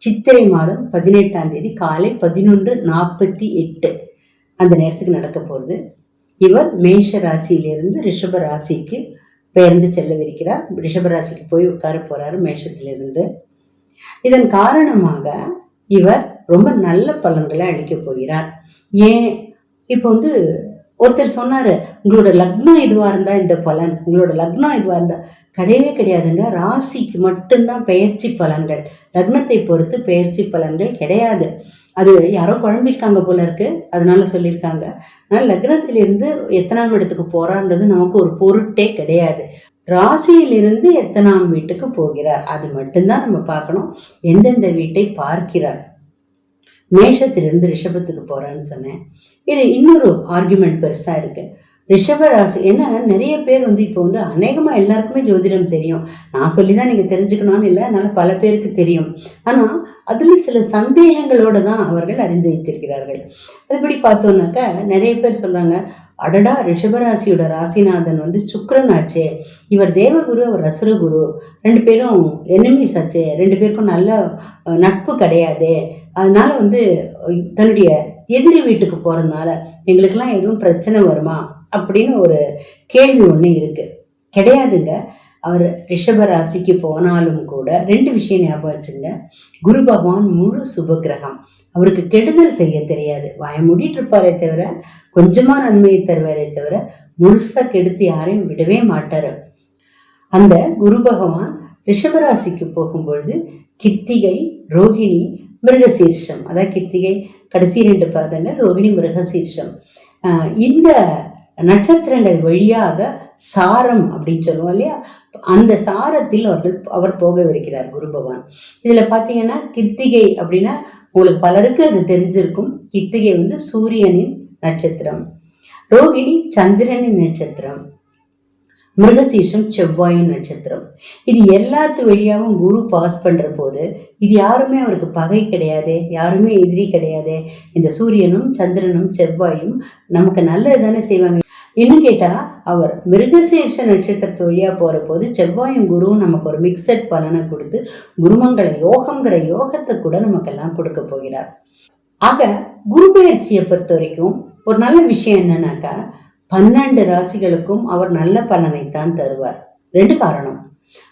சித்திரை மாதம் பதினெட்டாம் தேதி காலை பதினொன்று நாற்பத்தி எட்டு அந்த நேரத்துக்கு நடக்க போகிறது இவர் மேஷ ராசியிலிருந்து ரிஷப ராசிக்கு பெயர்ந்து செல்லவிருக்கிறார். ரிஷப ராசிக்கு போய் உட்கார போறாரு மேஷத்திலிருந்து. இதன் காரணமாக இவர் ரொம்ப நல்ல பலன்களை அளிக்க போகிறார். ஏன்? இப்போ வந்து ஒருத்தர் சொன்னாரு உங்களோட லக்னம் இதுவாக இருந்தா இந்த பலன்? உங்களோட லக்னம் இதுவாக இருந்தா? கிடையவே கிடையாதுங்க. ராசிக்கு மட்டும்தான் பெயர்ச்சி பலன்கள். லக்னத்தை பொறுத்து பெயர்ச்சி பலன்கள் கிடையாது. அது யாரோ குழம்பிருக்காங்க போல இருக்கு. அதனால சொல்லியிருக்காங்க. ஆனால் லக்னத்திலிருந்து எத்தனாம் இடத்துக்கு போறான்றது நமக்கு ஒரு பொருட்டே கிடையாது. ராசியிலிருந்து எத்தனாம் வீட்டுக்கு போகிறார்? அது மட்டும்தான் நம்ம பார்க்கணும். எந்தெந்த வீட்டை பார்க்கிறார்? மேஷத்திலிருந்து ரிஷபத்துக்கு போகிறான்னு சொன்னேன். இது இன்னொரு ஆர்குமெண்ட் பெருசாக இருக்குது ரிஷப ராசி ஏன்னா நிறைய பேர் வந்து இப்போ வந்து அநேகமாக எல்லாருக்குமே ஜோதிடம் தெரியும். நான் சொல்லி தான் நீங்கள் தெரிஞ்சுக்கணும்னு இல்லை அதனால் பல பேருக்கு தெரியும். ஆனால் அதில் சில சந்தேகங்களோடு தான் அவர்கள் அறிந்து வைத்திருக்கிறார்கள். அதுபடி பார்த்தோன்னாக்கா நிறைய பேர் சொல்கிறாங்க அடடா ரிஷபராசியோட ராசிநாதன் வந்து சுக்கரன் ஆச்சே. இவர் தேவகுரு அவர் அசுரகுரு. ரெண்டு பேரும் எனிமீஸ் ஆச்சே. ரெண்டு பேருக்கும் நல்ல நட்பு கிடையாதே. அதனால வந்து தன்னுடைய எதிரி வீட்டுக்கு போகிறதுனால எங்களுக்கெல்லாம் எதுவும் பிரச்சனை வருமா? அப்படின்னு ஒரு கேள்வி ஒன்று இருக்கு. கிடையாதுங்க. அவர் ரிஷப ராசிக்கு போனாலும் கூட ரெண்டு விஷயம் ஞாபகம் வச்சுங்க. குரு பகவான் முழு சுபகிரகம். அவருக்கு கெடுதல் செய்ய தெரியாது. வாய மூடிட்டு இருப்பாரே தவிர கொஞ்சமா நன்மையை தருவாரே தவிர முழுசா கெடுத்து யாரையும் விடவே மாட்டாரு. அந்த குரு பகவான் ரிஷபராசிக்கு போகும்பொழுது கிருத்திகை ரோகிணி மிருகசீர்ஷம். அதான் கிருத்திகை. கடைசி ரெண்டு பாதங்கள் ரோகிணி மிருகசீர்ஷம். ஆஹ் இந்த நட்சத்திரங்கள் வழியாக சாரம் அப்படின்னு சொல்லுவோம் இல்லையா? அந்த சாரத்தில் அவர்கள் அவர் போகவிருக்கிறார் குரு பகவான். இதில் பார்த்தீங்கன்னா கிருத்திகை அப்படின்னா உங்களுக்கு பலருக்கு அது தெரிஞ்சிருக்கும். கிருத்திகை வந்து சூரியனின் நட்சத்திரம். ரோகிணி சந்திரனின் நட்சத்திரம். மிருகசீஷம் செவ்வாயின் நட்சத்திரம். இது எல்லாத்து வழியாகவும் குரு பாஸ் பண்ற போது இது யாருமே அவருக்கு பகை கிடையாது யாருமே எதிரி கிடையாது. இந்த சூரியனும் சந்திரனும் செவ்வாயும் நமக்கு நல்லது தானே செய்வாங்க. இன்னும் கேட்டா அவர் மிருகசீர்ஷ நட்சத்திரத்து வழியா போற போது செவ்வாயும் குருவும் நமக்கு ஒரு மிக்சட் பலனை கொடுத்து குருமங்கள யோகங்கிற யோகத்தை கூட நமக்கெல்லாம் கொடுக்க போகிறார். ஆக குரு பயிற்சியை பொறுத்த வரைக்கும் ஒரு நல்ல விஷயம் என்னன்னாக்கா பன்னெண்டு ராசிகளுக்கும் அவர் நல்ல பலனைத்தான் தருவார். ரெண்டு காரணம்.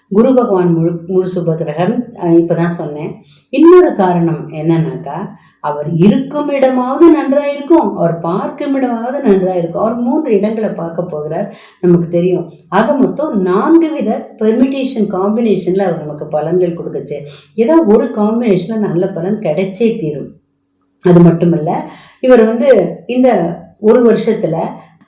குரு பகவான் முழு முழு சுபகிரகன் அஹ் இப்பதான் சொன்னேன். இன்னொரு காரணம் என்னன்னாக்கா அவர் இருக்கும் இடமாவது நன்றாக இருக்கும் அவர் பார்க்கும் இடமாவது நன்றாக இருக்கும் அவர் மூன்று இடங்களை பார்க்க போகிறார் நமக்கு தெரியும். ஆக மொத்தம் நான்கு வித பெர்மிட்டேஷன் காம்பினேஷன்ல அவர் நமக்கு பலன்கள் கொடுக்குச்சு. ஏதோ ஒரு காம்பினேஷனில் நல்ல பலன் கிடைச்சே தீரும். அது மட்டுமல்ல இவர் வந்து இந்த ஒரு வருஷத்துல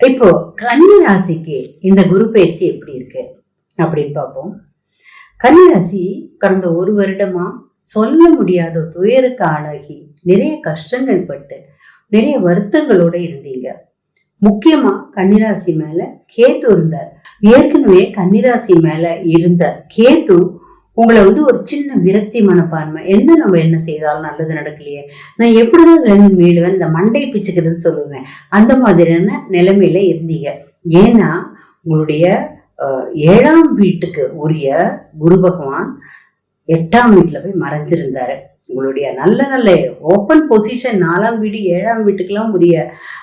இப்போ கன்னி ராசிக்கு இந்த குரு பயிற்சி எப்படி இருக்கு? அப்படின்னு பார்ப்போம். கன்னி ராசி கடந்த ஒரு வருடமா சொல்ல முடியாத துயருக்கு ஆளாகி நிறைய கஷ்டங்கள் பட்டு நிறைய வருத்தங்களோட இருந்தீங்க. முக்கியமா கன்னிராசி மேல கேத்து இருந்தார். ஏற்கனவே கன்னிராசி மேல இருந்த கேத்து உங்களை வந்து ஒரு சின்ன விரக்தி மனப்பான்மை. என்ன நம்ம என்ன செய்தாலும் நல்லது நடக்கலையே. நான் எப்படிதான் எழுந்து இந்த மண்டை பிச்சுக்கிறதுன்னு சொல்லுவேன். அந்த மாதிரியான நிலைமையில இருந்தீங்க. ஏன்னா உங்களுடைய அஹ், ஏழாம் வீட்டுக்கு உரிய குரு பகவான் எட்டாம் வீட்டில் போய் மறைஞ்சிருந்தாரு. உங்களுடைய நல்ல நல்ல ஓப்பன் பொசிஷன் நாலாம் வீடு ஏழாம் வீட்டுக்கெல்லாம் உரிய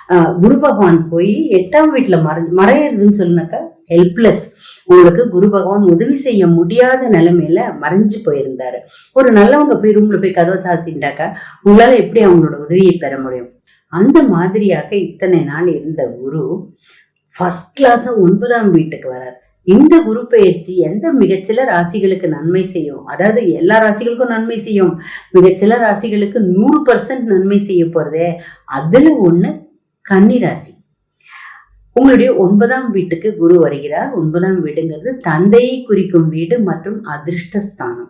அஹ், குரு பகவான் போய் எட்டாம் வீட்டில் மறை மறையிறதுன்னு சொல்லுனாக்கா ஹெல்ப்லெஸ் உங்களுக்கு குரு பகவான் உதவி செய்ய முடியாத நிலைமையில மறைஞ்சு போயிருந்தாரு. ஒரு நல்லவங்க போய் ரூம்ல போய் கதவை தாத்திண்டாக்கா உங்களால எப்படி அவங்களோட உதவியை பெற முடியும்? அந்த மாதிரியாக இத்தனை நாள் இருந்த குரு ஃபர்ஸ்ட் கிளாஸா ஒன்பதாம் வீட்டுக்கு வரார். இந்த குரு பயிற்சி எந்த மிகச்சில ராசிகளுக்கு நன்மை செய்யும்? அதாவது எல்லா ராசிகளுக்கும் நன்மை செய்யும். மிகச்சில ராசிகளுக்கு நூறு பர்சன்ட் நன்மை செய்ய போறதே. அதுல ஒண்ணு கன்னி ராசி. உங்களுடைய ஒன்பதாம் வீட்டுக்கு குரு வருகிறார். ஒன்பதாம் வீடுங்கிறது தந்தையை குறிக்கும் வீடு மற்றும் அதிர்ஷ்டஸ்தானம்.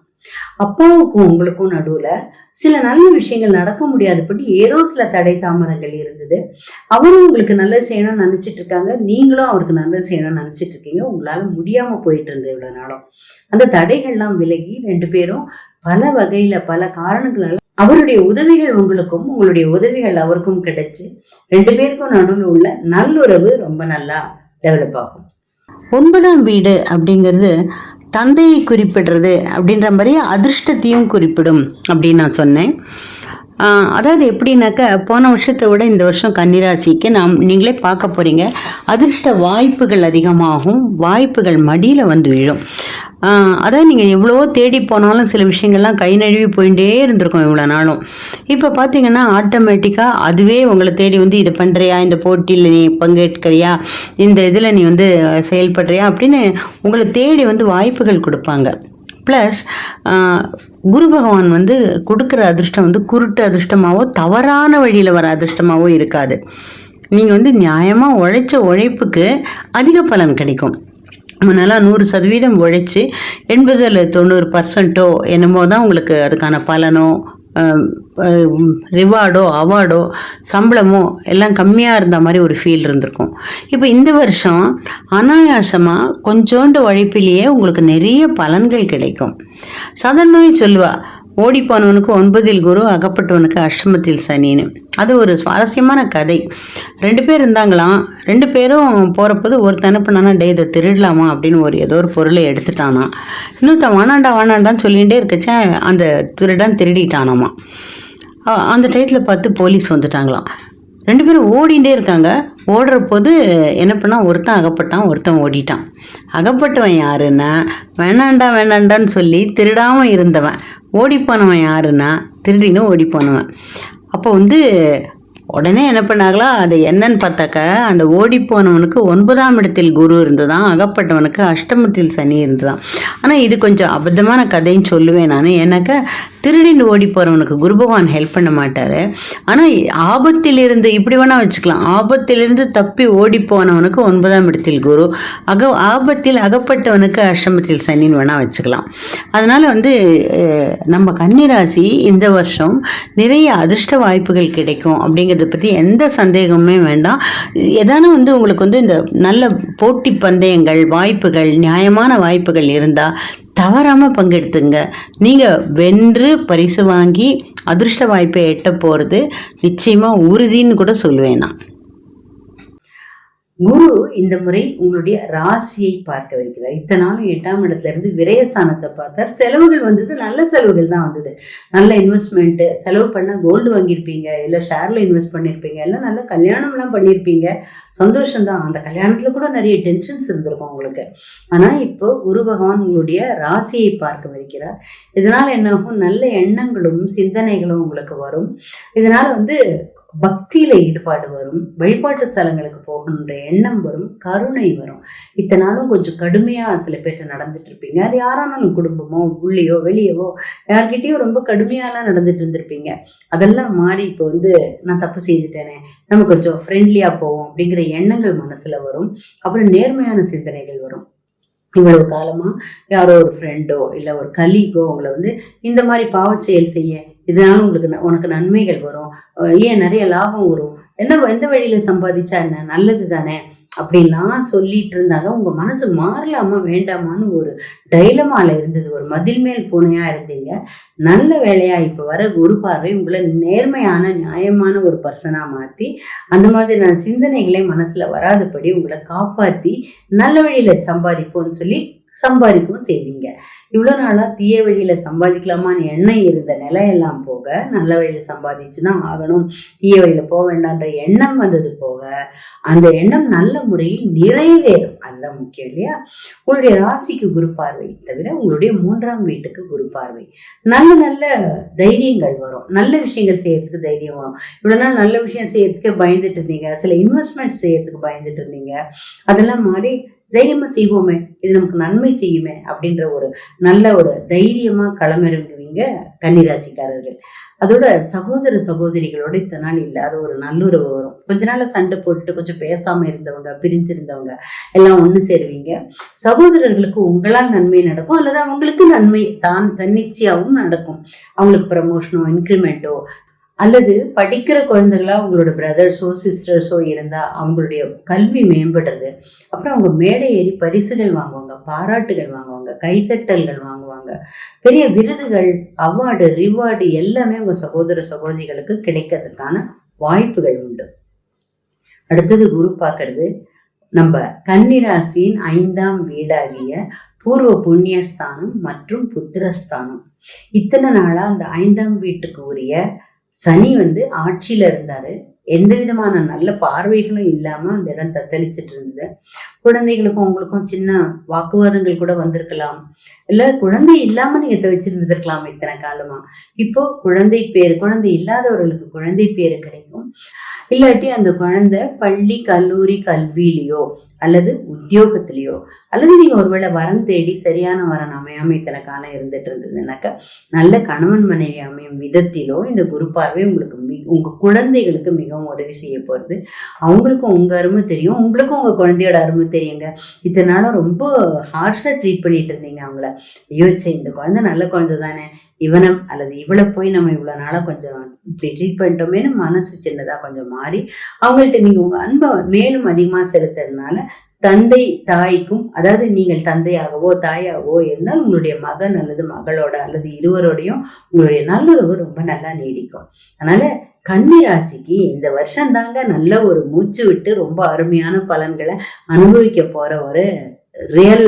அப்பாவுக்கும் உங்களுக்கும் நடுவுல சில நல்ல விஷயங்கள் நடக்க முடியாதபடி ஏதோ சில தடை தாமதங்கள் இருந்தது. அவரும் உங்களுக்கு நல்லது செய்யணும்னு நினைச்சிட்டு இருக்காங்க. நீங்களும் அவருக்கு நல்லது செய்யணும்னு நினைச்சிட்டு இருக்கீங்க. உங்களால முடியாம போயிட்டு இருந்தது இவ்வளவு நாளும். அந்த தடைகள்லாம் விலகி ரெண்டு பேரும் பல வகையில பல காரணங்களால அவருடைய உதவிகள் உங்களுக்கும் உங்களுடைய உதவிகள் அவருக்கும் கிடைச்சு ரெண்டு பேருக்கும் நடுவில் உள்ள நல்லுறவு ரொம்ப நல்லா டெவலப் ஆகும். ஒன்பதாம் வீடு அப்படிங்கிறது தந்தையை குறிப்பிடுறது அப்படின்ற மாதிரி அதிர்ஷ்டத்தையும் குறிப்பிடும் அப்படின்னு நான் சொன்னேன். அதாவது எப்படின்னாக்கா போன வருஷத்தை விட இந்த வருஷம் கன்னிராசிக்கு நாம் நீங்களே பார்க்க போகிறீங்க அதிர்ஷ்ட வாய்ப்புகள் அதிகமாகும். வாய்ப்புகள் மடியில் வந்து விழும். அதான் அதாவது நீங்கள் எவ்வளோ தேடி போனாலும் சில விஷயங்கள்லாம் கை நழுவி போயிட்டே இருந்திருக்கும் இவ்வளோ நாளும். இப்போ பார்த்தீங்கன்னா ஆட்டோமேட்டிக்காக அதுவே உங்களை தேடி வந்து இதை பண்ணுறியா இந்த போட்டியில் நீ பங்கேற்கிறியா? இந்த இதில் நீ வந்து செயல்படுறியா? அப்படின்னு உங்களை தேடி வந்து வாய்ப்புகள் கொடுப்பாங்க. ப்ளஸ் குரு பகவான் வந்து கொடுக்குற அதிர்ஷ்டம் வந்து குருட்டு அதிர்ஷ்டமாவோ தவறான வழியில் வர அதிர்ஷ்டமாவோ இருக்காது. நீங்கள் வந்து நியாயமாக உழைச்ச உழைப்புக்கு அதிக பலன் கிடைக்கும். முன்னெல்லாம் நூறு சதவீதம் உழைச்சி எண்பது இல்லை தொண்ணூறு பர்சன்ட்டோ என்னமோ தான் உங்களுக்கு அதுக்கான பலனோ ரிவார்டோ அவார்டோ சம்பளமோ எல்லாம் கம்மியாக இருந்த மாதிரி ஒரு ஃபீல் இருந்திருக்கும். இப்போ இந்த வருஷம் அனாயாசமாக கொஞ்சோண்டு உழைப்பிலேயே உங்களுக்கு நிறைய பலன்கள் கிடைக்கும். சாதாரணமாகவே சொல்லுவாள் ஓடி போனவனுக்கு ஒன்பதில் குரு அகப்பட்டவனுக்கு அஷ்டமத்தில் சனின்னு. அது ஒரு சுவாரஸ்யமான கதை. ரெண்டு பேர் இருந்தாங்களாம். ரெண்டு பேரும் போகிறப்போது ஒருத்தன் என்ன பண்ணானா டே இதை திருடலாமா? அப்படின்னு ஒரு ஏதோ ஒரு பொருளை எடுத்துட்டானா. இன்னொருத்தன் வானாண்டா வானாண்டான்னு சொல்லிகிட்டே இருக்கச்சே அந்த திருடன் திருடிட்டானாமா? அந்த டயத்தில் பார்த்து போலீஸ் வந்துட்டாங்களாம். ரெண்டு பேரும் ஓடிண்டே இருக்காங்க. ஓடுற போது என்ன பண்ணால் ஒருத்தன் அகப்பட்டான் ஒருத்தன் ஓடிட்டான். அகப்பட்டவன் யாருன்னா வேணாண்டா வேணாண்டான்னு சொல்லி திருடாமல் இருந்தவன். ஓடிப்போனவன் யாருன்னா திருடின்னு ஓடிப்போனவன். அப்போ வந்து உடனே என்ன பண்ணாங்களா? அது என்னன்னு பார்த்தாக்கா அந்த ஓடி போனவனுக்கு ஒன்பதாம் இடத்தில் குரு இருந்ததான் அகப்பட்டவனுக்கு அஷ்டமத்தில் சனி இருந்ததான் ஆனால் இது கொஞ்சம் அபத்தமான கதைன்னு சொல்லுவேன் நான். ஏன்னாக்கா திருடின்னு ஓடி போகிறவனுக்கு குரு பகவான் ஹெல்ப் பண்ண மாட்டார். ஆனால் ஆபத்திலிருந்து இப்படி வேணால் வச்சுக்கலாம். ஆபத்திலிருந்து தப்பி ஓடி போனவனுக்கு ஒன்பதாம் இடத்தில் குரு. அக ஆபத்தில் அகப்பட்டவனுக்கு அஷ்டமத்தில் சனின்னு வேணால் வச்சுக்கலாம். அதனால் வந்து நம்ம கன்னிராசி இந்த வருஷம் நிறைய அதிர்ஷ்ட வாய்ப்புகள் கிடைக்கும் அப்படிங்கிறத பற்றி எந்த சந்தேகமுமே வேண்டாம். எதான வந்து உங்களுக்கு வந்து இந்த நல்ல போட்டி பந்தயங்கள் வாய்ப்புகள் நியாயமான வாய்ப்புகள் இருந்தால் தவறாமல் பங்கெடுத்துங்க. நீங்கள் வென்று பரிசு வாங்கி அதிர்ஷ்ட வாய்ப்பை எட்ட போகிறது நிச்சயமாக உறுதின்னு கூட சொல்லுவேன் நான். குரு இந்த முறை உங்களுடைய ராசியை பார்க்க வைக்கிறார். இத்தனை நாளும் எட்டாம் இடத்துல இருந்து விரயஸ்தானத்தை பார்த்தார். செலவுகள் வந்தது நல்ல செலவுகள் தான் வந்தது. நல்ல இன்வெஸ்ட்மெண்ட்டு செலவு பண்ணால் கோல்டு வாங்கியிருப்பீங்க இல்லை ஷேரில் இன்வெஸ்ட் பண்ணியிருப்பீங்க எல்லாம் நல்ல கல்யாணம்லாம் பண்ணியிருப்பீங்க. சந்தோஷம்தான் அந்த கல்யாணத்தில் கூட நிறைய டென்ஷன்ஸ் இருந்திருக்கும் உங்களுக்கு. ஆனால் இப்போ குரு பகவான் உங்களுடைய ராசியை பார்க்க வைக்கிறார். இதனால் என்னாகும்? நல்ல எண்ணங்களும் சிந்தனைகளும் உங்களுக்கு வரும். இதனால் வந்து பக்தியில ஈடுபாடு வரும் வழிபாட்டு ஸ்தலங்களுக்கு போகணுன்ற எண்ணம் வரும் கருணை வரும். இத்தனை நாளும் கொஞ்சம் கடுமையா சில பேர்ட்ட நடந்துட்டு இருப்பீங்க. அது யாரானாலும் குடும்பமோ உள்ளேயோ வெளியவோ யார்கிட்டயோ ரொம்ப கடுமையாலாம் நடந்துட்டு இருந்திருப்பீங்க. அதெல்லாம் மாறி இப்போ வந்து நான் தப்பு செய்துட்டேனே நம்ம கொஞ்சம் ஃப்ரெண்ட்லியா போவோம் அப்படிங்கிற எண்ணங்கள் மனசுல வரும். அப்புறம் நேர்மையான சிந்தனைகள் வரும். இவ்வளவு காலமா யாரோ ஒரு ஃப்ரெண்டோ இல்லை ஒரு கலீகோ உங்களை வந்து இந்த மாதிரி பாவச்செயல் செய்ய இதனால உங்களுக்கு உனக்கு நன்மைகள் வரும். ஏன் நிறைய லாபம் வரும்? என்ன எந்த வழியில சம்பாதிச்சா என்ன? நல்லது தானே? அப்படின்லாம் சொல்லிட்டு இருந்தாங்க. உங்க மனசு மாறலாமா வேண்டாமான்னு ஒரு டைலமால இருந்தது. ஒரு மதில் மேல் பூனையா இருந்தீங்க. நல்ல வேலையா இப்ப வர குரு பார்வை உங்களை நேர்மையான நியாயமான ஒரு பர்சனா மாத்தி அந்த மாதிரியான சிந்தனைகளே மனசுல வராதபடி உங்களை காப்பாத்தி நல்ல வழியில சம்பாதிப்போம்னு சொல்லி சம்பாதிக்கவும் செய்வீங்க. இவ்வளோ நாளாக தீய வழியில் சம்பாதிக்கலாமான்னு எண்ணம் இருந்த நிலையெல்லாம் போக நல்ல வழியில் சம்பாதிச்சு தான் ஆகணும். தீய வழியில் போக வேண்டான்ற எண்ணம் வந்தது போக அந்த எண்ணம் நல்ல முறையில் நிறைவேறும். அதுதான் முக்கியம் இல்லையா? உங்களுடைய ராசிக்கு குரு பார்வை தவிர உங்களுடைய மூன்றாம் வீட்டுக்கு குரு பார்வை. நல்ல நல்ல தைரியங்கள் வரும். நல்ல விஷயங்கள் செய்யறதுக்கு தைரியம் வரும். இவ்வளோ நாள் நல்ல விஷயம் செய்யறதுக்கு பயந்துட்டு இருந்தீங்க. சில இன்வெஸ்ட்மெண்ட் செய்யறதுக்கு பயந்துட்டு இருந்தீங்க. அதெல்லாம் மாறி தைரியமா செய்வோமே இது நமக்கு நன்மை செய்யுமே அப்படின்ற ஒரு நல்ல ஒரு தைரியமா களமிறங்குவீங்க கன்னிராசிக்காரர்கள். அதோட சகோதர சகோதரிகளோட இத்தனை நாள் இல்லாத ஒரு நல்லுறவு வரும். கொஞ்ச நாள் சண்டை போட்டுட்டு கொஞ்சம் பேசாம இருந்தவங்க பிரிஞ்சிருந்தவங்க எல்லாம் ஒன்று சேருவீங்க. சகோதரர்களுக்கு உங்களால் நன்மை நடக்கும் அல்லது அவங்களுக்கு நன்மை தான் தன்னிச்சையாகவும் நடக்கும். அவங்களுக்கு ப்ரமோஷனோ இன்க்ரிமெண்ட்டோ அல்லது படிக்கிற குழந்தைகளா உங்களோட பிரதர்ஸோ சிஸ்டர்ஸோ இருந்தால் அவங்களுடைய கல்வி மேம்படுறது. அப்புறம் அவங்க மேடை ஏறி பரிசுகள் வாங்குவாங்க பாராட்டுகள் வாங்குவாங்க கைத்தட்டல்கள் வாங்குவாங்க. பெரிய விருதுகள் அவார்டு ரிவார்டு எல்லாமே உங்கள் சகோதர சகோதரிகளுக்கு கிடைக்கிறதுக்கான வாய்ப்புகள் உண்டு. அடுத்தது குரு பார்க்கறது நம்ம கன்னிராசியின் ஐந்தாம் வீடாகிய பூர்வ புண்ணியஸ்தானம் மற்றும் புத்திரஸ்தானம். இத்தனை நாளாக அந்த ஐந்தாம் வீட்டுக்கு உரிய சனி வந்து ஆட்சியில் இருந்தாரு. எந்த விதமான நல்ல பார்வைகளும் இல்லாம அந்த இடம் தத்தளிச்சிட்டு இருந்தது. குழந்தைகளுக்கும் உங்களுக்கும் சின்ன வாக்குவாதங்கள் கூட வந்திருக்கலாம். இல்ல குழந்தை இல்லாம நீங்க தவிச்சிருந்திருக்கலாம் இத்தனை காலமா. இப்போ குழந்தை பேர் குழந்தை இல்லாதவர்களுக்கு குழந்தை பேரு கிடைக்கும். இல்லாட்டி அந்த குழந்தை பள்ளி கல்லூரி கல்வியிலையோ அல்லது உத்தியோகத்திலேயோ அல்லது நீங்க ஒருவேளை வரம் தேடி சரியான வரன் அமையாம இத்தனை காலம் இருந்துட்டு இருந்ததுனாக்கா நல்ல கணவன் மனைவி அமையும் விதத்திலோ இந்த குரு பார்வை உங்களுக்கு மி உங்க குழந்தைகளுக்கு மிகவும் உதவி செய்ய போறது. அவங்களுக்கும் உங்க அருமை தெரியும். உங்களுக்கும் உங்க குழந்தையோட அருமை தெரியுங்க. இத்தனை நாளும் ரொம்ப ஹார்ஷா ட்ரீட் பண்ணிட்டு இருந்தீங்க அவங்கள. ஐயோ சே இந்த குழந்தை நல்ல குழந்தை தானே. இவனை அல்லது இவளை போய் நம்ம இவ்வளோ நாளாக கொஞ்சம் இப்படி ட்ரீட் பண்ணிட்டோமேனு மனசு சின்னதாக கொஞ்சம் மாறி அவங்கள்ட்ட நீங்கள் உங்கள் அன்பை மேலும் அதிகமாக செலுத்துறதுனால தந்தை தாய்க்கும் அதாவது நீங்கள் தந்தையாகவோ தாயாகவோ இருந்தால் உங்களுடைய மகன் அல்லது மகளோட அல்லது இருவரோடையும் உங்களுடைய நல்லுறவு ரொம்ப நல்லா நீடிக்கும். அதனால கன்னி ராசிக்கு இந்த வருஷம் தாங்க நல்ல ஒரு மூச்சு விட்டு ரொம்ப அருமையான பலன்களை அனுபவிக்க போற ஒரு ரியல்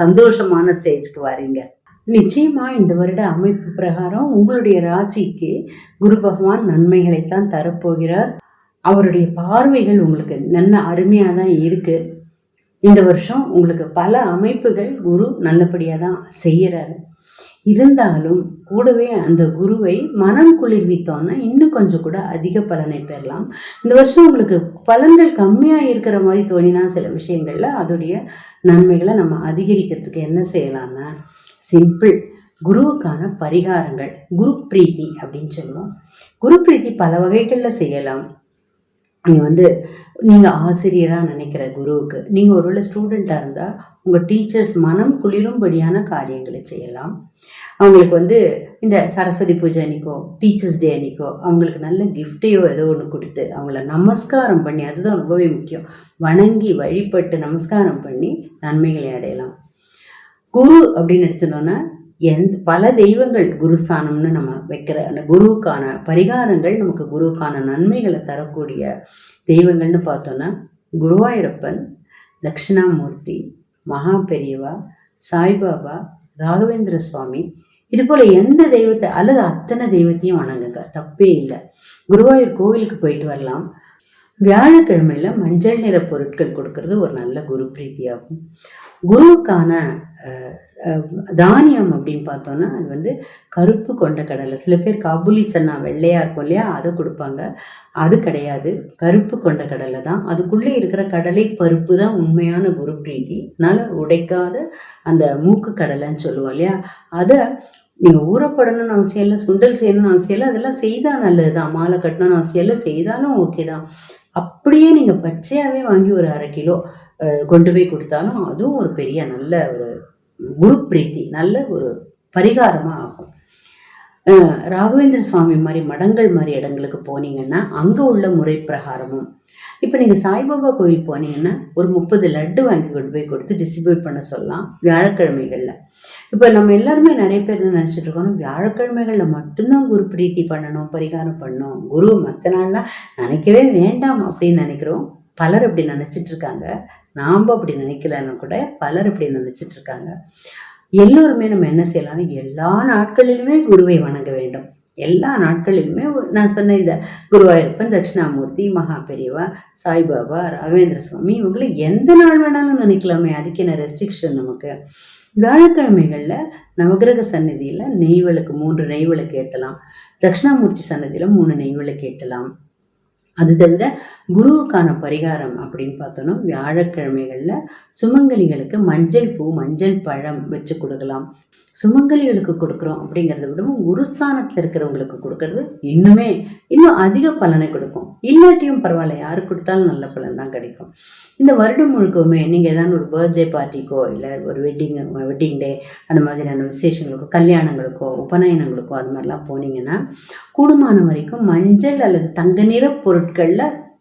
சந்தோஷமான ஸ்டேஜ்க்கு வரீங்க. நிச்சயமா இந்த வருட அமைப்பு பிரகாரம் உங்களுடைய ராசிக்கு குரு பகவான் நன்மைகளைத்தான் தரப்போகிறார். அவருடைய பார்வைகள் உங்களுக்கு நல்ல அருமையாக தான் இருக்குது இந்த வருஷம் உங்களுக்கு பல அமைப்புகள் குரு நல்லபடியாக தான் செய்கிறாரு இருந்தாலும் கூடவே அந்த குருவை மனம் குளிர்வித்தோன்னா இன்னும் கொஞ்சம் கூட அதிக பலனை பெறலாம். இந்த வருஷம் உங்களுக்கு பலன்கள் கம்மியாக இருக்கிற மாதிரி தோணினா சில விஷயங்களில் அதோடைய நன்மைகளை நம்ம அதிகரிக்கிறதுக்கு என்ன செய்யலாம்னா சிம்பிள் குருவுக்கான பரிகாரங்கள் குரு பிரீத்தி அப்படின்னு சொல்லுவோம். குரு பிரீத்தி பல வகைகளில் செய்யலாம். நீங்கள் வந்து நீங்கள் ஆசிரியராக நினைக்கிற குருவுக்கு நீங்கள் ஒருவேளை ஸ்டூடெண்ட்டாக இருந்தால் உங்கள் டீச்சர்ஸ் மனம் குளிரும்படியான காரியங்களை செய்யலாம். அவங்களுக்கு வந்து இந்த சரஸ்வதி பூஜை அன்னைக்கோ டீச்சர்ஸ் டே அன்னைக்கோ அவங்களுக்கு நல்ல கிஃப்டையோ ஏதோ ஒன்று கொடுத்து அவங்கள நமஸ்காரம் பண்ணி அதுதான் ரொம்பவே முக்கியம். வணங்கி வழிபட்டு நமஸ்காரம் பண்ணி நன்மைகளை அடையலாம். குரு அப்படின்னு எடுத்துனோன்னா எந் பல தெய்வங்கள் குருஸ்தானம்னு நம்ம வைக்கிற அந்த குருவுக்கான பரிகாரங்கள் நமக்கு குருவுக்கான நன்மைகளை தரக்கூடிய தெய்வங்கள்னு பார்த்தோன்னா குருவாயூரப்பன் தட்சிணாமூர்த்தி மகா பெரியவா சாய்பாபா ராகவேந்திர சுவாமி. இது போல் எந்த தெய்வத்தை அல்லது அத்தனை தெய்வத்தையும் வணங்குங்க. தப்பே இல்லை. குருவாயூர் கோவிலுக்கு போயிட்டு வரலாம். வியாழக்கிழமையில் மஞ்சள் நிற பொருட்கள் கொடுக்கறது ஒரு நல்ல குரு பிரீத்தியாகும். குருவுக்கான தானியம் அப்படின்னு பார்த்தோன்னா அது வந்து கருப்பு கொண்ட கடலை. சில பேர் காபுலி சன்னா வெள்ளையாக இருக்கும் இல்லையா அதை கொடுப்பாங்க. அது கிடையாது. கருப்பு கொண்ட கடலை தான். அதுக்குள்ளே இருக்கிற கடலை பருப்பு தான் உண்மையான குரு பிரீதி அதனால் உடைக்காத அந்த மூக்கு கடலைன்னு சொல்லுவோம் இல்லையா அதை நீங்கள் ஊறப்படணும்னு அவசியம் இல்லை சுண்டல் செய்யணும்னு அவசியம் இல்லை. அதெல்லாம் செய்தால் நல்லது தான் மாலை கட்டணும்னு அவசியம் இல்லை செய்தாலும் ஓகே தான். அப்படியே நீங்கள் பச்சையாகவே வாங்கி ஒரு அரை கிலோ கொண்டு போய் கொடுத்தாலும் அதுவும் ஒரு பெரிய நல்ல ஒரு குரு பிரீத்தி நல்ல ஒரு பரிகாரமாக ஆகும். ராகவேந்திர சுவாமி மாதிரி மடங்கள் மாதிரி இடங்களுக்கு போனீங்கன்னா அங்கே உள்ள முறை பிரகாரமும் இப்போ நீங்கள் சாய்பாபா கோயில் போனீங்கன்னா ஒரு முப்பது லட்டு வாங்கி கொண்டு போய் கொடுத்து டிஸ்ட்ரிபியூட் பண்ண சொல்லலாம் வியாழக்கிழமைகளில். இப்போ நம்ம எல்லாருமே நிறைய பேர் என்ன நினச்சிட்டு இருக்கோம் வியாழக்கிழமைகளில் மட்டும்தான் குரு பிரீத்தி பண்ணணும் பரிகாரம் பண்ணணும். குரு மற்ற நாள்லாம் நினைக்கவே வேண்டாம் அப்படின்னு நினைக்கிறோம். பலர் அப்படி நினச்சிட்டு இருக்காங்க. நாம் அப்படி நினைக்கலன்னு கூட பலர் இப்படி நினச்சிட்டு இருக்காங்க. எல்லோருமே நம்ம என்ன செய்யலாம்னா எல்லா நாட்களிலுமே குருவை வணங்க வேண்டும். எல்லா நாட்களிலுமே நான் சொன்ன இந்த குருவாயூரப்பன் தட்சிணாமூர்த்தி மகா பெரியவா சாய்பாபா ராகவேந்திர சுவாமி இவங்களை எந்த நாள் வேணாலும் நினைக்கலாமே அதுக்கு என்ன ரெஸ்ட்ரிக்ஷன் நமக்கு? வியாழக்கிழமைகளில் நவகிரக சன்னதியில் நெய் விளக்கு மூன்று நெய் விளக்கு ஏற்றலாம் தட்சிணாமூர்த்தி சன்னதியில் மூணு நெய் விளக்கு ஏற்றலாம் அது தவிர குருவுக்கான பரிகாரம் அப்படின்னு பார்த்தோன்னா வியாழக்கிழமைகளில் சுமங்கலிகளுக்கு மஞ்சள் பூ மஞ்சள் பழம் வச்சு கொடுக்கலாம். சுமங்கலிகளுக்கு கொடுக்குறோம் அப்படிங்கிறத விடவும் குருஸ்தானத்தில் இருக்கிறவங்களுக்கு கொடுக்கறது இன்னுமே இன்னும் அதிக பலனை கொடுக்கும். இல்லாட்டியும் பரவாயில்ல யாரு கொடுத்தாலும் நல்ல பலன் தான் கிடைக்கும். இந்த வருடம் முழுக்கவுமே நீங்கள் ஏதாவது ஒரு பர்த்டே பார்ட்டிக்கோ இல்லை ஒரு வெட்டிங் வெட்டிங் டே அந்த மாதிரியான விசேஷங்களுக்கோ கல்யாணங்களுக்கோ உபநயனங்களுக்கோ அது மாதிரிலாம் போனீங்கன்னா கூடுமான வரைக்கும் மஞ்சள் அல்லது தங்க நிற பொருட்களில்